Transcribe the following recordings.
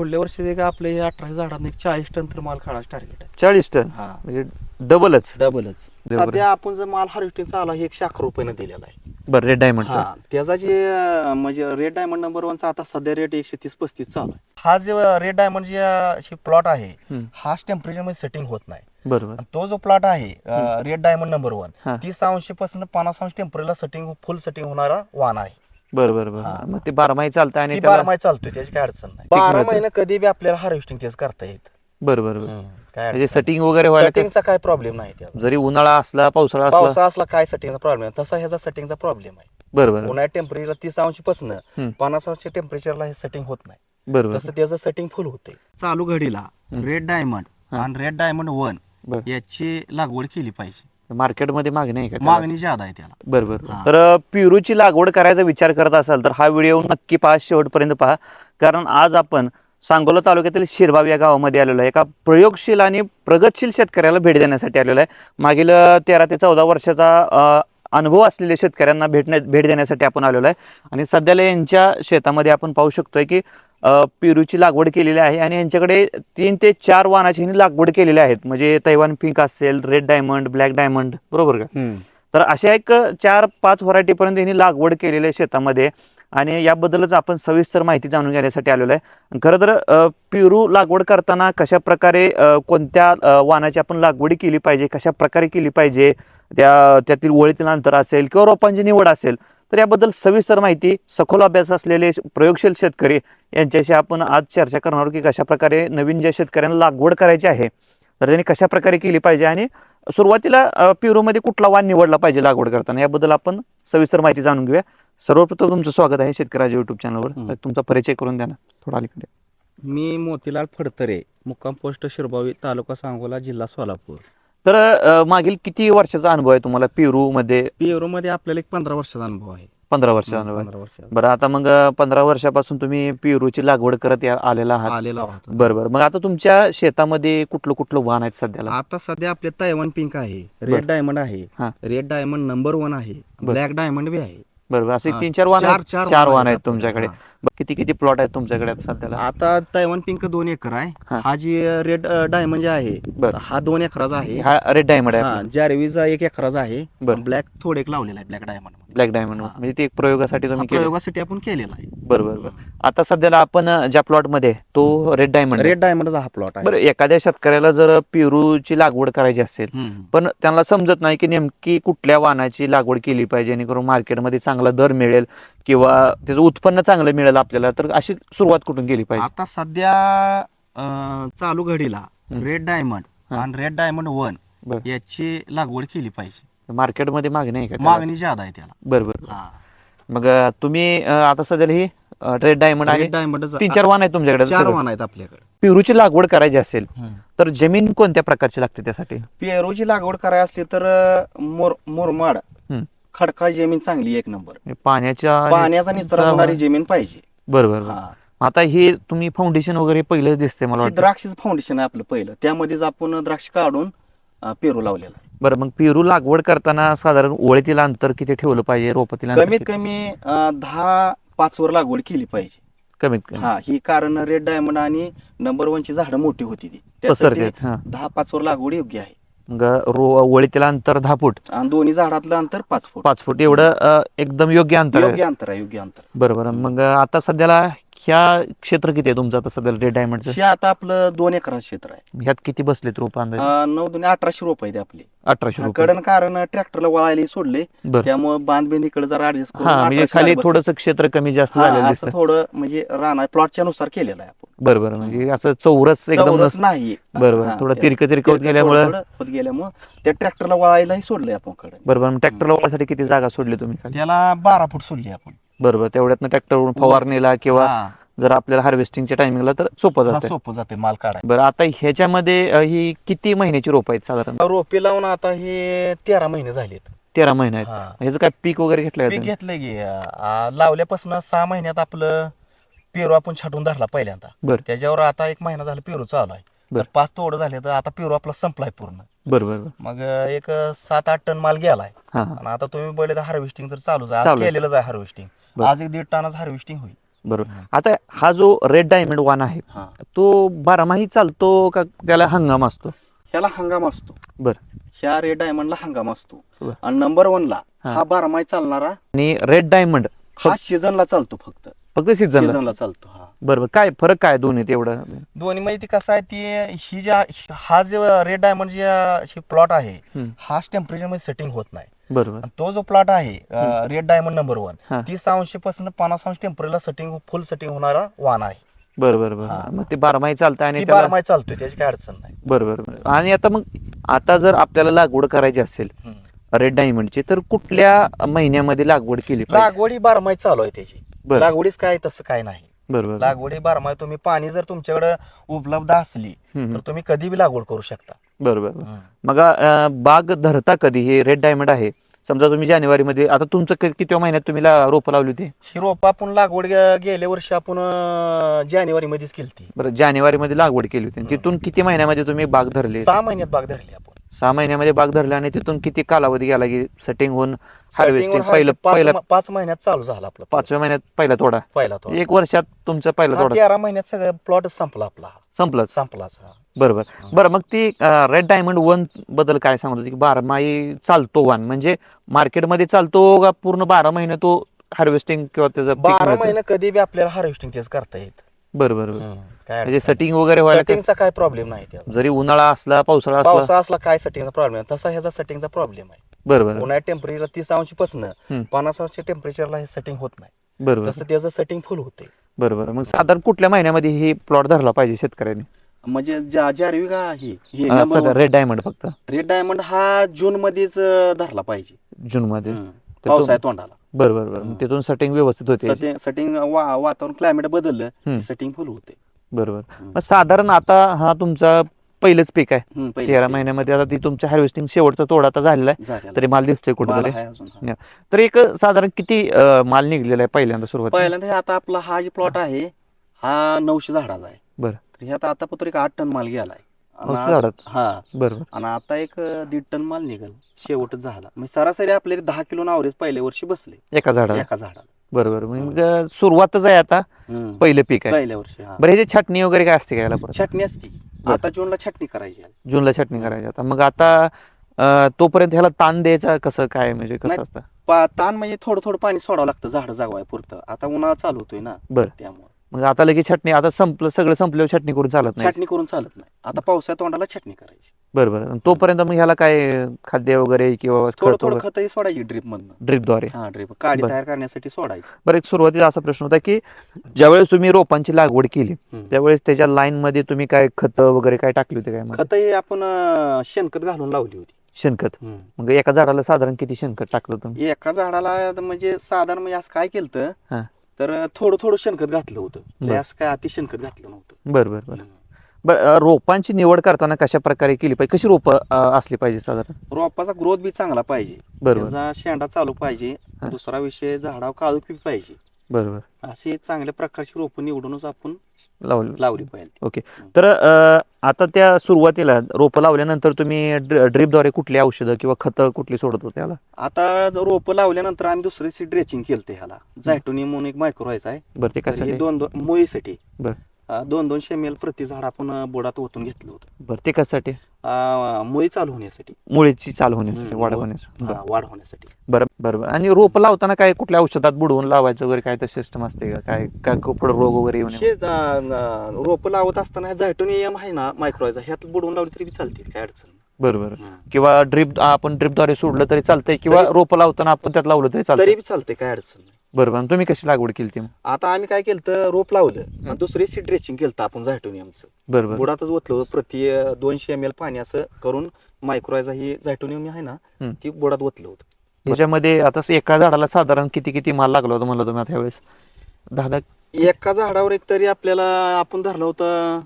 पुढल्या वर्षी ते का आपले अठरा झाडांना एक चाळीस टन तर माल काढायचं टार्गेट आहे. चाळीस टन? हा. म्हणजे डबलच? डबलच. बरोबर. सध्या आपण जर माल हार्वेस्टिंग आला हे एकशे अकरा रुपयानं दिलेला आहे. बरं रेड डायमंडचा हा. त्याचा जे अं, म्हणजे रेड डायमंड नंबर वनचा आता सध्या रेट एकशे तीस पस्तीस चालू आहे. हा जे रेड डायमंड जे प्लॉट आहे हम्म. हाच टेम्परेचरमध्ये सेटिंग होत नाही. बरोबर. आणि तो जो प्लॉट आहे रेड डायमंड नंबर वन हा. तीस अंशपासून पन्नास अंश टेम्परेचरला सेटिंग फुल सेटिंग होणारा वाण आहे. बरं बरं बरं. मग ते बारमाही चालतं आणि ती त्याला बारा महिने चालतोय त्याची काय अडचण नाही. बारा मिळतं. महिने कधी बी आपल्याला हार्वेस्टिंग तेच करता येत. बरं बरं बरं. काय म्हणजे सेटिंग वगैरे व्हायला काय- सेटिंगचा काय प्रॉब्लेम नाही त्याला जरी उन्हाळा असला पावसाळा असला. पावसा असला काय सेटिंगचा प्रॉब्लेम आहे तसा ह्याचा सेटिंगचा प्रॉब्लेम आहे. बरं बरं उन्हाळ्यात टेम्परेचर तीस अंशपासून हम्म. पन्नास अंश टेम्परेचरला हे सेटिंग होत नाही. बरं बरं. तसं त्याचं सेटिंग फुल होते चालू घडीला रेड डायमंड आणि रेड डायमंड वन बरं. याची लागवड केली पाहिजे. मार्केटमध्ये मागणी आहे का त्याला? मागणी ज्यादा आहे त्याला. बरं बरं. हा. तर पेरूची लागवड करायचा विचार करत असाल तर हा व्हिडिओ नक्की पहा शेवटपर्यंत पहा. कारण आज आपण सांगोला तालुक्यातील शिरबाव या गावामध्ये आलेलो आहे. एका प्रयोगशील आणि प्रगतशील शेतकऱ्याला भेट देण्यासाठी आलेलो आहे. मागील अ, तेरा ते चौदा वर्षाचा अ, अनुभव असलेल्या शेतकऱ्यांना भेटण्या भेट देण्यासाठी आपण आलेलो आहे. आणि सध्याला यांच्या शेतामध्ये आपण पाहू शकतोय की पेरूची लागवड केलेली आहे आणि यांच्याकडे तीन ते चार वाहनाची ह्यांनी लागवड केलेल्या आहेत. म्हणजे तैवान पिंक असेल रेड डायमंड ब्लॅक डायमंड बरोबर का? तर अशा एक चार पाच व्हरायटीपर्यंत यांनी लागवड केलेली आहे शेतामध्ये. आणि याबद्दलच आपण सविस्तर माहिती जाणून घेण्यासाठी आलेलो आहे. खरं तर पेरू लागवड करताना कशा प्रकारे कोणत्या वाणाची आपण लागवडी केली पाहिजे कशा प्रकारे केली पाहिजे त्या त्यातील ओळीतील अंतर असेल किंवा रोपांची निवड असेल तर याबद्दल सविस्तर माहिती सखोल अभ्यास असलेले प्रयोगशील शेतकरी यांच्याशी आपण आज चर्चा करणार आहोत की कशा प्रकारे नवीन ज्या शेतकऱ्यांना लागवड करायची आहे तर त्यांनी कशा प्रकारे केली पाहिजे आणि सुरुवातीला पेरूमध्ये कुठला वाण निवडला पाहिजे लागवड करताना याबद्दल आपण सविस्तर माहिती जाणून घेऊया. सर्वप्रथम तुमचं स्वागत आहे शेतकऱ्याच्या युट्यूब चॅनलवर तुमचा परिचय करून द्या ना थोडा अलीकडे. मी मोतीलाल फडतरे मुक्काम पोस्ट शिरबावी तालुका सांगोला जिल्हा सोलापूर. तर अ, मागील किती वर्षाचा अनुभव आहे तुम्हाला पेरूमध्ये? पेरू मध्ये आपल्याला एक पंधरा वर्षाचा अनुभव आहे. पंधरा वर्षाचा अनुभव आहे. पंधरा वर्षाचा बरं आता मग अ, पंधरा वर्षापासून तुम्ही पेरूची लागवड करत या- आलेला आहात. आलेला होता बरं बरं. मग आता तुमच्या शेतामध्ये कुठलं कुठलं वाहन आहेत सध्याला? आता सध्या आपले तैवान पिंक आहे. रेड डायमंड आहे. हा. रेड डायमंड नंबर वन आहे. बरं. ब्लॅक डायमंड बी आहे. बरं बरं. असे हा. तीन चार वाहन चार-? चार चार वाहन आहेत तुमच्याकडे. किती किती प्लॉट आहेत तुमच्याकडे आता सध्याला? आता तैवान पिंक दोन एकर आहे. हा. हा जी रेड डायमंड जे आहे बरं. हा दोन एकराचा आहे. हा रेड डायमंड आहे हा जारवीचा एक एकराचा आहे. बरं. ब्लॅक थोडे एक लावलेला आहे ब्लॅक डायमंड ब्लॅक डायमंड हा. म्हणजे ते एक प्रयोगासाठी तुम्ही केलं प्रयोगासाठी आपण केलेला आहे. बरं बरं बरं. आता सध्याला आपण अ, ज्या प्लॉटमध्ये तो रेड डायमंड रेड डायमंडचा हा प्लॉट आहे. बरं एखाद्या शेतकऱ्याला जर पेरूची लागवड करायची असेल हम्म. पण त्यांना समजत नाही की नेमकी कुठल्या वाहनाची लागवड केली पाहिजे जेणेकरून मार्केटमध्ये चांगला दर मिळेल किंवा त्याचं उत्पन्न चांगलं मिळेल आपल्याला तर अशी सुरुवात कुठून केली पाहिजे आता सध्या अं, चालू घडीला रेड डायमंड. आणि रेड डायमंड वन बरं याची लागवड केली पाहिजे मार्केटमध्ये मागणी आहे का त्याला? मागणी ज्यादा आहे त्याला बरं बरं हा. मग अ, तुम्ही अ, आता सध्याला ही रेड डायमंड रेड डायमंड तीन चार वाहन आहेत तुमच्याकडे चार. वाहन आहेत आपल्याकडे पेरूची लागवड करायची असेल तर जमीन कोणत्या प्रकारची लागते त्यासाठी पेरूची लागवड करायची असली तर अं, मोर मुरमाड. खडकाळ जमीन चांगली एक नंबर. म्हणजे पाण्याच्या पाण्याचा निचरा होणारी जमीन पाहिजे. बरोबर बरं. हा. आता हे तुम्ही फाउंडेशन वगैरे पहिलेच दिसते मला वाटतं. द्राक्षच फाउंडेशन आहे आपलं पहिलं. त्यामध्येच आपण द्राक्ष काढून अं, पेरू लावलेला आहे. बरं मग पेरू लागवड करताना साधारण ओळीतील अंतर किती ठेवलं पाहिजे रोपातील अंतर कमीत किती? कमी अं, दहा पाच वर लागवड केली पाहिजे. कमीत कमी. हा ही कारण रेड डायमंड आणि नंबर वन ची झाडं मोठी होती ती. पसरते हा. दहा पाच वर लागवड योग्य आहे. मग रो ओळीतील अंतर दहा फूट? आणि दोन्ही झाडातलं अंतर पाच फूट. पाच फूट. एवढं अ, एकदम योग्य अंतर आहे. योग्य अंतर आहे योग्य अंतर बरोबर. मग आता सध्याला ह्या क्षेत्र किती आहे तुमचं आता सध्याला रेड डायमंडचं हे आता आपलं दोन एकराचं क्षेत्र आहे. ह्यात किती बसलेत रोप अंदाजे? अं, नऊ दोन्ही अठराशे रुपये ते आपले. अठराशे रुपये कडन कारण ट्रॅक्टरला वळायला सोडले. बरं. त्यामुळे बांध बिंद इकडे जरा ऍडजस्ट हा म्हणजे 1800 खाली. थोडस क्षेत्र कमी जास्त हा, झालेलं असं दिसतं थोडं म्हणजे राणा प्लॉटच्या नुसार केलेलं आहे आपण. बरं बरं म्हणजे असं चौरस एकदम चौरस नस- नाही. बरोबर. हा, थोडं तिरकं- तिरकं होत गेल्यामुळं- थोडं- थोडं होत गेल्यामुळं त्या ट्रॅक्टरला वळायलाही सोडलंय आपण कडे. बरोबर ट्रॅक्टर लावण्यासाठी किती जागा सोडली तुम्ही खाली? त्याला बारा फूट सोडली आपण. बरोबर तेवढ्यातनं ट्रॅक्टरवरून फवारणीला किंवा हा, जर आपल्याला हार्वेस्टिंगच्या टायमिंगला तर सोपं हा, जातं सोपं जाते माल काढाय बरं आता ह्याच्यामध्ये अ, ही किती महिन्याची रोप आहेत साधारण? रोपे लावून आता हे तेरा महिने झालेत. तेरा महिने आहेत. हा. ह्याचं काय पीक वगैरे घेतलं पीक घेतलंय की आ, लावल्यापासून सहा महिन्यात आपलं पेरू आपण छाटून धरला पहिल्यांदा. बरं. त्याच्यावर आता एक महिना झाला पेरू चालू आहे. बरं. पाच तोड झाले तर आता पेरू आपला संपलाय पूर्ण. बरं बरं बरं. मग एक सात आठ टन माल गेलाय. हा हा. आणि आता तुम्ही बोलले तर हार्वेस्टिंग तर चालूच आहे. आज चालूच. केलेलंच आहे हार्वेस्टिंग. आज एक दीड टनाच हार्वेस्टिंग होईल. बरोबर. आता हा जो रेड डायमंड वान आहे हा. तो बारामाही चालतो का त्याला हंगाम असतो? ह्याला हंगाम असतो. बर. ह्या रेड डायमंडला हंगाम असतो. बर. आणि नंबर ला हा. हा बारामाही चालणारा आणि रेड डायमंड हा सीझनला चालतो फक्त. फक्त सीझन सीझनला चालतो हा. बरोबर काय फरक काय दोन्हीत एवढं? दोन्ही मध्ये कसं आहे ती ही ज्या हा जे रेड डायमंड जे प्लॉट आहे हम्म. हाच टेम्परेचरमध्ये सेटिंग होत नाही. बरोबर तो जो प्लॉट आहे रेड डायमंड नंबर वन. तीस अंशपासून पन्नास अंश टेम्परेचरला सेटिंग फुल सेटिंग होणारा वाण आहे बरोबर हा. बरोबर मग ते बारामाही चालतं आणि बारमाही चालतोय त्याची काय अडचण नाही बरोबर. आणि आता मग आता जर आपल्याला लागवड करायची असेल. रेड डायमंडची तर कुठल्या महिन्यामध्ये लागवड केली लागवड ही बारमाही चालू आहे त्याची. लागवडीच काय तसं काय नाही बरोबर लागवडी बारमाही तुम्ही पाणी जर तुमच्याकडे उपलब्ध असली. तर तुम्ही कधी बी लागवड करू शकता बरोबर मग अं, बाग धरता कधी? हे रेड डायमंड आहे. समजा तुम्ही जानेवारीमध्ये आता तुमचं कि- कितव्या महिन्यात तुम्ही ला- रोपं लावली होती? ही रोप आपण लागवड गे- गेल्या वर्षी आपण जानेवारी मध्येच केली बरं जानेवारीमध्ये लागवड केली होती. आणि तिथून किती महिन्यामध्ये तुम्ही बाग धरली सहा महिन्यात बाग धरली आपण. सहा महिन्यामध्ये बाग धरली आणि तिथून किती कालावधी गेला की सेटिंग होऊन हार्वेस्टिंग वर पहिलं पाच पहिलं म- पाच महिन्यात चालू झाला आपला. पाचव्या महिन्यात पहिला तोडा. पहिला तो एक वर्षात तुमचा पहिला हा, तोडा. तेरा महिन्यात सगळं प्लॉट संपला आपला. संपलंच संपलाच हा. बरोबर. बरं मग ती रेड डायमंड वनबद्दल काय सांगत होती? की बारामाही चालतो वन म्हणजे मार्केटमध्ये चालतो का पूर्ण बारा महिने तो हार्वेस्टिंग किंवा त्याचं पीक बारा मिळतं? महिने कधी बी आपल्याला हार्वेस्टिंग तेच करता येत. बरं बरं बरं. काय म्हणजे सेटिंग वगैरे व्हायला काय- सेटिंगचा काय प्रॉब्लेम नाही त्याला. जरी उन्हाळा असला पावसाळा असला पावसा असला काय सेटिंगचा प्रॉब्लेम तसा ह्याचा सेटिंगचा प्रॉब्लेम आहे. बरं बरं. उन्हाळ्यात टेम्परेचर तीस अंशपासून. पन्नास अंश टेम्परेचरला हे सेटिंग होत नाही. बरं बरं. तसं त्याचं सेटिंग फुल होते. बरं बरं. मग साधारण कुठल्या महिन्यामध्ये ही प्लॉट धरला पाहिजे शेतकऱ्यांनी? म्हणजे ज्या जारवी का ही अं, सगळं रेड डायमंड फक्त. रेड डायमंड हा जून मध्येच धरला पाहिजे. जून मध्ये. हम्म. तर पावसाळ्या तो- तोंडाला. बरं बरं बरं. मग तिथून सेटिंग व्यवस्थित होते. सेटिंग सेटिंग वातावरण क्लायमेट बदललं. सेटिंग फुल होते. बरोबर मग साधारण आता हा तुमचा पहिलंच पीक आहे. हम्म, पहिलेच तेरा पीक. महिन्यामध्ये आता ती तुमच्या हार्वेस्टिंग शेवटचा तोडा आता झालेला आहे. झालेलं. तरी माल दिसतोय माल कुठेतरी आहे अजून, हा. या. तर एक साधारण किती अं, माल निघलेला आहे पहिल्यांदा सुरुवात पहिल्यांदा हे आता आपला हा जे प्लॉट आहे हा नऊशे झाडाचा आहे. बरं. तर ह्यात आता पत्र एक आठ टन माल गेलाय. आणि आज-? हा. बरोबर. आणि आता एक अं, दीड टन माल निघल. शेवटच झाला. म्हणजे सरासरी आपल्याला दहा किलो नावरेज पहिल्या वर्षी बसले. एका झाडाला? एका झाडाला. बरोबर. मग अं, सुरुवातच आहे आता हम्म. पहिलं पीक आहे. पहिल्या वर्षी हा. बरं ह्याची छाटणी वगैरे काय असते काय याला परत? छाटणी असती. आता जूनला छाटणी करायची आहे. जूनला छाटणी करायची आता मग आता अं, तोपर्यंत ह्याला ताण द्यायचा कसं काय म्हणजे कसं नाही. असतं? पा- ताण म्हणजे थोडं थोडं पाणी सोडावं लागतं झाड जागवाय पुरतं आता उन्हाळा चालू होतोय ना. बरं. त्यामुळे. मग आता लगेच छाटणी आता संपलं सगळं संपल्यावर छाटणी करून चालत नाही. छाटणी करून चालत नाही. आता पावसाळ्या तोंडाला छाटणी करायची. बरोबर. आणि तोपर्यंत मग ह्याला काय खाद्य वगैरे किंवा थोडं खत थोडं वगैरे? खतही सोडायची ड्रीप मधनं. ड्रिपद्वारे. हा ड्रीप काडी बरं. तयार करण्यासाठी सोडायची. बरं एक सुरुवातीला असा प्रश्न होता की ज्यावेळेस तुम्ही रोपांची लागवड केली हम्म. त्यावेळेस त्याच्या लाईन मध्ये तुम्ही काय खत वगैरे काय टाकली होती काय? खतही आपण अं, शेणखत घालून लावली होती. शेणखत. मग एका झाडाला साधारण किती शेणखत टाकलं तुम्ही एका झाडाला म्हणजे साधारण म्हणजे असं काय केलं हा. तर थोडं थोडं शेणखत घातलं होतं. असं काय अति शेणखत घातलं नव्हतं. बरं बरं बरं. रोपांची निवड करताना कशा प्रकारे केली पाहिजे? कशी रोपं असली पाहिजे साधारण? रोपाचा ग्रोथ बी चांगला पाहिजे. बरोबर त्याचा शेंडा चालू पाहिजे. दुसरा विषय झाडावर काळूक बी पाहिजे. बरोबर अशी चांगल्या प्रकारची रोपं निवडूनच आपण लावलं. लावली पाहिजे ओके. तर अं, आता त्या सुरुवातीला रोपं लावल्यानंतर तुम्ही ड्रीपद्वारे कुठली औषधं किंवा खतं कुठली सोडत होते त्याला आता जर रोपं लावल्यानंतर आम्ही दुसरी ड्रेचिंग केलं ह्याला. जायटोनी म्हणून एक मायक्रो व्हायचा आहे. बरं ते तर हे कशासाठी? दोन दोन मुळीसाठी. बरं. दोन दोन शेमेल प्रति झाड आपण बुडात ओतून घेतलं होतं. बरं ते कशासाठी? अं, मुळी चालू होण्यासाठी. मुळीची चाल होण्यासाठी हम्म, वाढ होण्यासाठी. हा, वाढ होण्यासाठी. बरं बरं बरं. आणि रोप लावताना काय कुठल्या औषधात बुडवून लावायचं वगैरे काय तर सिस्टम असते का? काय काय पुढे रोग वगैरे येऊ नये शेत रोप लावत असताना जायटोनियम आहे ना मायक्रोचा ह्यात बुडवून लावली तरी बी चालते काय अडचण नाही. बरं बरं. हम्म. किंवा ड्रीप आपण ड्रीपद्वारे सोडलं तरी चालतंय किंवा तरी- रोप लावताना आपण त्यात लावलं तरी तरी चालतंय बी चालते काय अडचण नाही. बरं बरं तुम्ही कशी लागवड केली ती? आता आम्ही काय केलं तर रोप लावलं आणि दुसरी सीड ड्रेचिंग केलं आपण जायटोनियमचं बरं बरं बुडातच ओतलं प्रति दोनशे एम एल पाणी असं करून मायक्रोचा ही जायटोनियम आहे ना. ती बुडात ओतलं होतं. ह्याच्यामध्ये आता एका झाडाला साधारण किती किती माल लागला होता म्हणलं तुम्ही आता ह्यावेळेस? दहा दहा? एका झाडावर एक तरी आपल्याला आपण धरलं होतं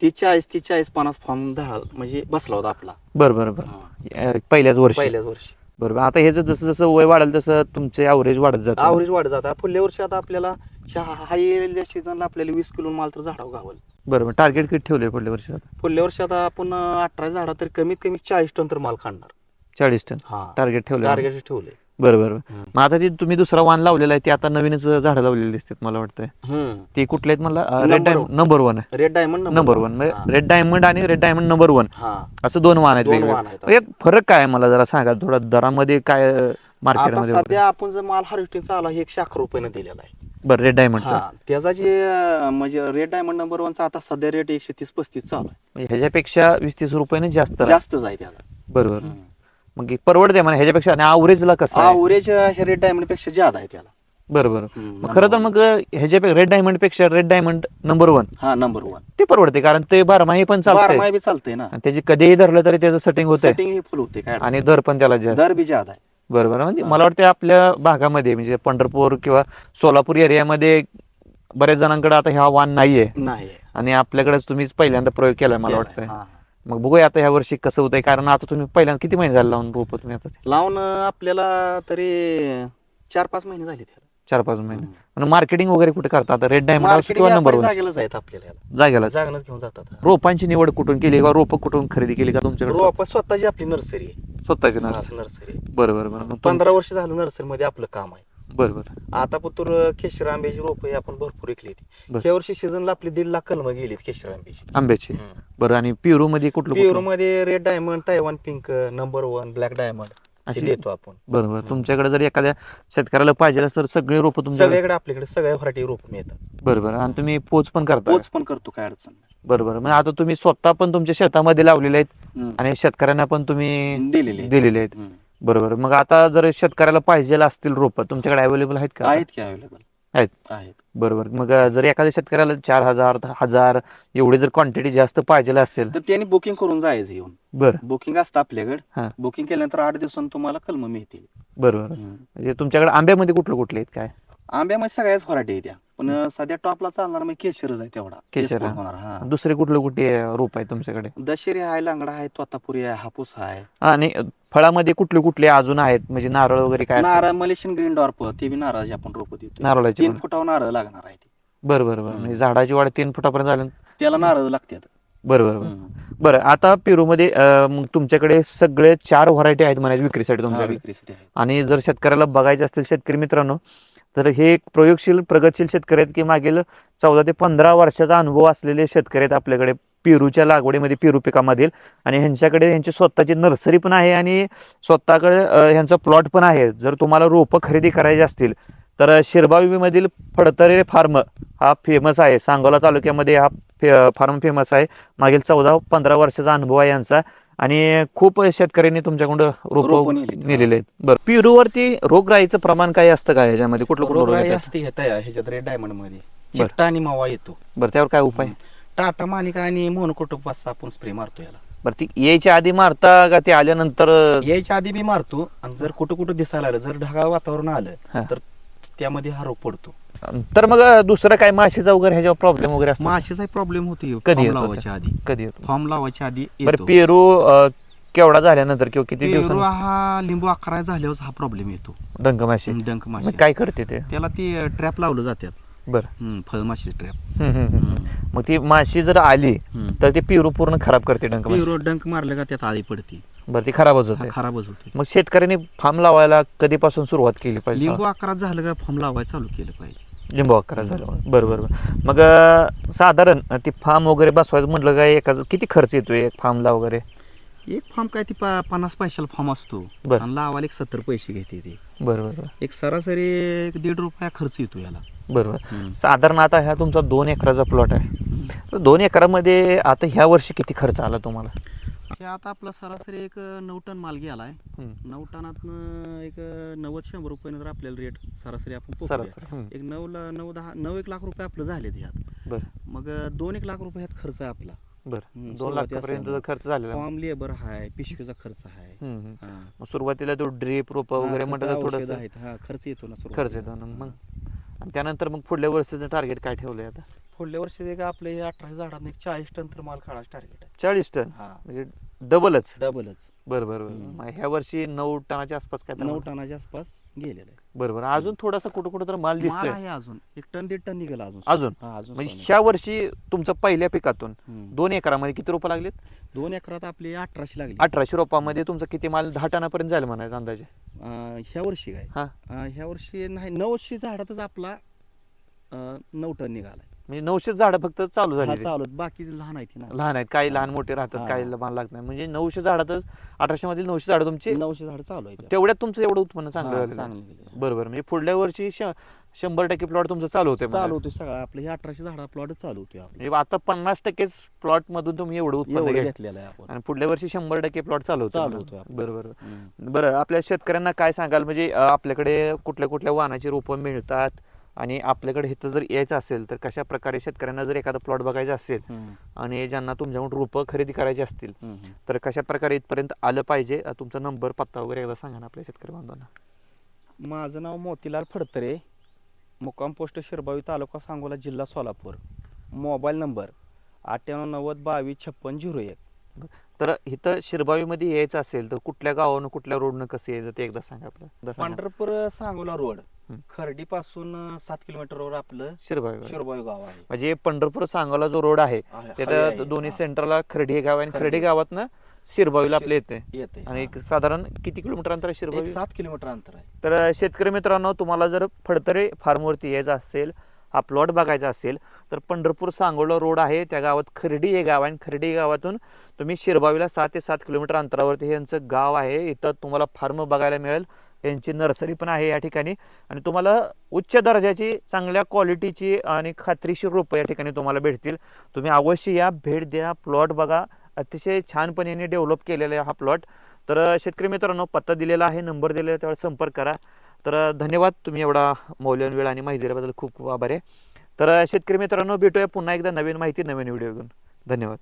तीस चाळीस तीस चाळीस पन्नास फॉर्म धरा म्हणजे बसला होता आपला. बरं बरं पहिल्याच वर्षी. पहिल्याच वर्षी. बरोबर. आता ह्याचं जसं जसं वय वाढेल तसं तुमचे ॲव्हरेज वाढत जातं. आवरेज वाढत जातात पुढल्या वर्षी आता आपल्याला हाय सीझनला आपल्याला वीस किलो माल तर झाडावर गावल. बरोबर. टार्गेट किती ठेवलंय पुढल्या वर्षी आता? पुढल्या वर्षी आता आपण अठरा झाडा तर कमीत कमी चाळीस टन तर माल काढणार चाळीस टन. हा. टार्गेट ठेवलं टार्गेट ठेवले बरं बरं हम्म. मग आता ती तुम्ही दुसरा वाण लावलेला आहे ते आता नवीनच झाडं लावलेली दिसतात मला वाटतंय. हम्म. ते कुठले आहेत मला? रेड डायमंड नंबर वन आहे. रेड डायमंड नंबर वन म्हणजे रेड डायमंड आणि रेड डायमंड नंबर वन हा. असं दोन वाण आहेत दोन वेगवेगळे. वाण आहेत. फरक काय आहे मला जरा सांगा? थोडा दरामध्ये काय आता मार्केटमध्ये सध्या आपण जर माल हार्वेस्टिंगचा आला हे एकशे अकरा रुपयाने दिलेला आहे. बरं रेड डायमंडचा हा. त्याचा जे अं, म्हणजे रेड डायमंड नंबर वनचा आता सध्या रेट एकशे तीस पस्तीस चालू आहे. ह्याच्यापेक्षा वीस तीस रुपयाने जास्त राहील. जास्तच आहे त्याला बरोबर मग परवडते म्हणा ह्याच्यापेक्षा आणि आवरेजला कसं आहे? अवरेज हे रेड डायमंडपेक्षा जादा आहे त्याला. बरं बरं हम्म, मग खरं तर मग ह्याच्यापेक्षा रेड डायमंडपेक्षा रेड डायमंड नंबर वन. हा नंबर वन ते परवडते कारण ते बारमाही पण चालतंय. बारमाही बी चालतंय ना. आणि त्याची कधीही धरलं तरी त्याचं सेटिंग होतंय. सेटिंग ही फुल होते काय आणि दर पण त्याला जास्त. दर बी जादा आहे. बरोबर म्हणजे मला वाटतं आपल्या भागामध्ये म्हणजे पंढरपूर किंवा सोलापूर एरियामध्ये बऱ्याच जणांकडे आता ह्या वाण नाहीये. नाही आणि आपल्याकडेच तुम्हीच पहिल्यांदा प्रयोग केलाय मला वाटतंय. हा. मग बघूया आता ह्या वर्षी कसं होतंय कारण आता तुम्ही पहिल्यांदा किती महिने झाले लावून रोप तुम्ही आता? ते? लावून आपल्याला तरी चार पाच महिने झाले त्याला चार पाच महिने. आणि मार्केटिंग वगैरे कुठे करता? आता रेड डायमंड किंवा नंबर वन जागेलाच आहेत आपल्याला याला. जागेला घेऊन जातात. रोपांची निवड कुठून केली किंवा रोप कुठून खरेदी केली का तुमच्याकडे? रोप स्वतःची आपली नर्सरी आहे. स्वतःची नर्स नर्सरी. बरं बरं बरं. मग तुम- पंधरा वर्ष झालं नर्सरी मध्ये आपलं काम आहे. बरं बरं. आता पुतूर केशर आंब्याची रोप आपण भरपूर विकली बर. होती या वर्षी सीझनला आपली दीड लाख कलम गेलीत केशर आंब्याची. आंब्याची. बरं आणि पिरू मध्ये कुठलं प्युरो कुठलं? मध्ये red diamond Taiwan pink number one black diamond अशी- देतो आपण. बरं बरं. तुमच्याकडे जर एखाद्या शेतकऱ्याला पाहिजे तर सगळे रोप तुमच्याकडे सगळ्याकडे आपल्याकडे सगळ्या व्हरायटी रोप मिळतात. बरं बरं. आणि तुम्ही पोच पण करता? पोच पण करतो काय अडचण नाही. बरं बरं. म्हणजे आता तुम्ही स्वतः पण तुमच्या शेतामध्ये लावलेले आहेत हम्म. आणि शेतकऱ्यांना पण तुम्ही दिलेले दिलेले आहेत. हम्म. बरोबर. मग आता जर शेतकऱ्याला पाहिजे असतील रोप तुमच्याकडे अवेलेबल आहेत का? आहेत की अवेलेबल आहेत. आहेत. बरोबर. मग जर एखाद्या शेतकऱ्याला चार हजार दहा हजार एवढी जर क्वांटिटी जास्त पाहिजे असेल तर त्यांनी बुकिंग करून जायचं येऊन. बरं. बुकिंग असतं आपल्याकडे. हा. बुकिंग केल्यानंतर आठ दिवसांनी तुम्हाला कलम मिळतील. बरोबर. म्हणजे तुमच्याकडे आंब्यामध्ये कुठले कुठले आहेत काय? आंब्यामध्ये सगळ्याच व्हरायटी आहेत त्या. पण सध्या टॉपला चालणार मग केशरच आहे तेवढा. केशर, export हा. होणार हा. दुसरे कुठले कुठले रोप आहे तुमच्याकडे? दशेरी आहे लांगडा आहे तोतापुरी आहे हापूस आहे. आणि फळामध्ये कुठले कुठले अजून आहेत? म्हणजे नारळ वगैरे काय? नारळ मलेशियन ग्रीन डॉर्प ते बी नारळाची आपण रोप देतो नारळाची तीन पण? फुटावर नारळ लागणार आहे ते. बरं बरं बरं. म्हणजे झाडाची वाढ तीन फुटापर्यंत झाली. त्याला नारळ लागतात. बरं बरं बरं. हम्म. बरं आता पेरूमध्ये अं, मग तुमच्याकडे सगळे चार व्हरायटी आहेत म्हणायचे विक्रीसाठी हा, तुमच्याकडे. विक्रीसाठी आहे आणि जर शेतकऱ्याला बघायचे असतील शेतकरी मित्रांनो तर हे एक प्रयोगशील प्रगतशील शेतकरी आहेत की मागील चौदा ते पंधरा वर्षाचा अनुभव असलेले शेतकरी आहेत आपल्याकडे. पेरूच्या लागवडीमध्ये पेरू पिकामधील. आणि ह्यांच्याकडे ह्यांची स्वतःची नर्सरी पण आहे आणि स्वतःकडे ह्यांचा प्लॉट पण आहे. जर तुम्हाला रोपं खरेदी करायची असतील तर शिरबावीमधील फडतरे फार्म हा फेमस आहे. सांगोला तालुक्यामध्ये हा फे फार्म फेमस आहे. मागील चौदा पंधरा वर्षाचा अनुभव आहे यांचा. आणि खूप शेतकऱ्यांनी तुमच्याकडून रोपं. नेलेले आहेत. बरं. पेरूवरती रोगराईचं प्रमाण काय असतं का याच्यामध्ये कुठलं कुठलं? असते ह्याच्यात रेड डायमंडमध्ये. चिट्टा आणि मावा येतो. बरं. त्यावर काय उपाय? टाटा मानिका आणि मोनोकोटोपास आपण स्प्रे मारतो याला. बरं ती यायच्या आधी मारता का ते आल्यानंतर यायच्या आधी मी मारतो आणि जर कुठं कुठं दिसायला आलं जर ढगाळ वातावरण. आलं तर त्यामध्ये हा रोग पडतो. तर मग दुसरं काय माशीचा वगैरे ह्याच्यावर प्रॉब्लेम वगैरे असतो? माशीचा प्रॉब्लेम होतो कधी येतो लावायच्या आधी. कधी येतो? फॉर्म लावायच्या आधी बरं येतो. पेरू अं, केवढा झाल्यानंतर किंवा किती पेरू दिवसांनी? हा लिंबू अकरा झाल्यावर हा प्रॉब्लेम येतो. डंक माशी. डंक माशी. काय करते ते? त्याला ती ट्रॅप लावलं जातात बरं. हम्म, फळमाशी ट्रॅप हम्म, हम्म, हम्म. मग ती माशी जर आली तर ती पेरू पूर्ण खराब करते डंक माशी. पेरू डंक मारलं का त्यात आळी पडते. बरं ती खराबच हा होते खराबच होते. मग शेतकऱ्यांनी फार्म लावायला कधीपासून सुरुवात केली पाहिजे? लिंबू अकरा झालं का फॉर्म लावायला चालू केलं पाहिजे. लिंबू अकरा झालं. बरं बरं बरं. मग अं, साधारण ती फार्म वगैरे बसवायचं म्हटलं काय एका किती खर्च येतो एक फार्मला वगैरे? एक फॉर्म काय ती पा- पन्नास पैशाला फॉर्म असतो. बरं. आणि लावायला एक सत्तर पैसे घेते ते. बरं बरं बरं. एक सरासरी एक दीड रुपया खर्च येतो याला. बरं बरं हम्म. साधारण आता ह्या तुमचा दोन एकराचा प्लॉट आहे तर दोन एकरामध्ये आता ह्या वर्षी किती खर्च आला तुम्हाला म्हणजे आता आपला सरासरी एक नऊ टन माल गेलाय नऊ टनातनं एक नव्वद शंभर रुपये जर आपल्याला रेट सरासरी आपण. सरासरी. एक नऊ ला नऊ दहा नऊ एक लाख रुपये आपलं झाले ह्यात बरं मग दोन एक लाख रुपये ह्यात खर्च आहे आपला बरं दोन लाखापर्यंत. खर्च झालेला फॉर्म लेबर आहे पिशवीचा खर्च आहे हम्म, हम्म. हा. मग सुरुवातीला तो ड्रीप रोप वगैरे हा, म्हटलं तर औषधं थोडंसं आहेत हा खर्च येतो ना खर्च. येतो ना मग हा. आणि त्यानंतर मग पुढल्या वर्षीचं टार्गेट काय ठेवलंय आता? पुढल्या वर्षी ते का आपले अठराशे झाडात एक चाळीस टन तर माल काढायचं टार्गेट चाळीस टन? हा. म्हणजे डबलच डबलच बरं बरं बरं. हम्म. मग ह्या वर्षी नऊ टनाच्या आसपास काय नऊ टनाच्या आसपास गेलेलं आहे. बरं बरं. अजून थोडासा कुठं कुठं तर माल माल दिसतोय आहे अजून. एक टन दीड टन निघेल अजून. अजून? हा, अजून म्हणजे सोनं. ह्या वर्षी तुमचं पहिल्या पिकातून हम्म. दोन एकरामध्ये किती रोपं लागलीत? दोन एकरात आपली अठराशे लागली. अठराशे रोपामध्ये तुमचं किती माल दहा टनापर्यंत जाईल म्हणायचं अंदाजे? अं, ह्या वर्षी काय? हा. अं, ह्या वर्षी नाही नऊशे झाडातच आपला अं, नऊ टन निघालाय. म्हणजे नऊशे झाडं फक्त चालू हा झाली चालू बाकी लहान आहे ती ना लहान आहेत. काही. लहान मोठे राहतात हा. काही लहान लागत नाही. म्हणजे नऊशे झाडातच अठराशे मधील नऊशे झाडं तुमची? नऊशे झाड चालू आहे तेवढ्यात तुमचं एवढं उत्पन्न चांगलं झालेलं आहे. चांगलं बरोबर. म्हणजे पुढल्या वर्षी श- शंभर टक्के प्लॉट तुमचं चालू होते चालू होतो सगळं. आपलं हे अठराशे झाडा प्लॉट चालू होते आपलं. म्हणजे आता पन्नास टक्केच प्लॉट मधून तुम्ही एवढं उत्पन्न एवढं घेतलेलं आहे आपण. आणि पुढल्या वर्षी शंभर टक्के प्लॉट चालू होते चालू. होतोय आपलं. बरोबर. हम्म. बरं आपल्या शेतकऱ्यांना काय सांगाल? म्हणजे अं, आपल्याकडे कुठल्या कुठल्या वाहनाची रोपं मिळतात? आणि आपल्याकडे इथं जर यायचं असेल तर कशा प्रकारे शेतकऱ्यांना जर एखादा प्लॉट बघायचा असेल. आणि ज्यांना तुमच्याकडून रोपं खरेदी करायची असतील. तर कशा प्रकारे इथपर्यंत आलं पाहिजे तुमचा नंबर पत्ता वगैरे एकदा सांगा ना आपल्या शेतकरी बांधवांना माझं नाव मोतीलाल फडतरे मुक्काम पोस्ट शिरबावी तालुका सांगोला जिल्हा सोलापूर मोबाईल नंबर अठ्ठ्याण्णव नव्वद बावीस छप्पन झिरो एक तर इथं शिरबावीमध्ये यायचं असेल तर कुठल्या गावानं कुठल्या रोडनं कसं यायचं ते एकदा सांगा आपलं. पंढरपूर सांगोला रोड खर्डी पासून सात किलोमीटरवर आपलं शिरबावी शिरबावी गाव आहे म्हणजे पंढरपूर सांगोला जो रोड आहे आहे. दोन्ही हा. सेंटरला खर्डी हे गाव आहे आणि खर्डी. गावातनं शिरबावीला शिर- आपले येते येते आणि. एक साधारण किती किलोमीटर अंतर आहे एक सात किलोमीटर अंतर आहे तर शेतकरी मित्रांनो तुम्हाला जर फडतरे फार्मवरती यायचं असेल हा प्लॉट बघायचा असेल तर पंढरपूर सांगोला रोड आहे त्या गावात खर्डी हे गाव आहे आणि खर्डी गावातून तुम्ही शिरबावीला सात ते सात किलोमीटर अंतरावरती हे यांचं गाव आहे इथं तुम्हाला फार्म बघायला मिळेल यांची नर्सरी पण आहे या ठिकाणी. आणि तुम्हाला उच्च दर्जाची चांगल्या क्वालिटीची आणि खात्रीशीर रोपं या ठिकाणी तुम्हाला भेटतील. तुम्ही अवश्य या भेट द्या. प्लॉट बघा. अतिशय छानपणे डेव्हलप केलेला आहे हा प्लॉट. तर शेतकरी मित्रांनो पत्ता दिलेला आहे नंबर दिलेला त्यावर संपर्क करा. तर धन्यवाद. तुम्ही एवढा मौल्यवान वेळ आणि माहिती दिल्याबद्दल खूप खूप आभार आहे. तर शेतकरी मित्रांनो भेटूया पुन्हा एकदा नवीन माहिती नवीन व्हिडिओ घेऊन. धन्यवाद.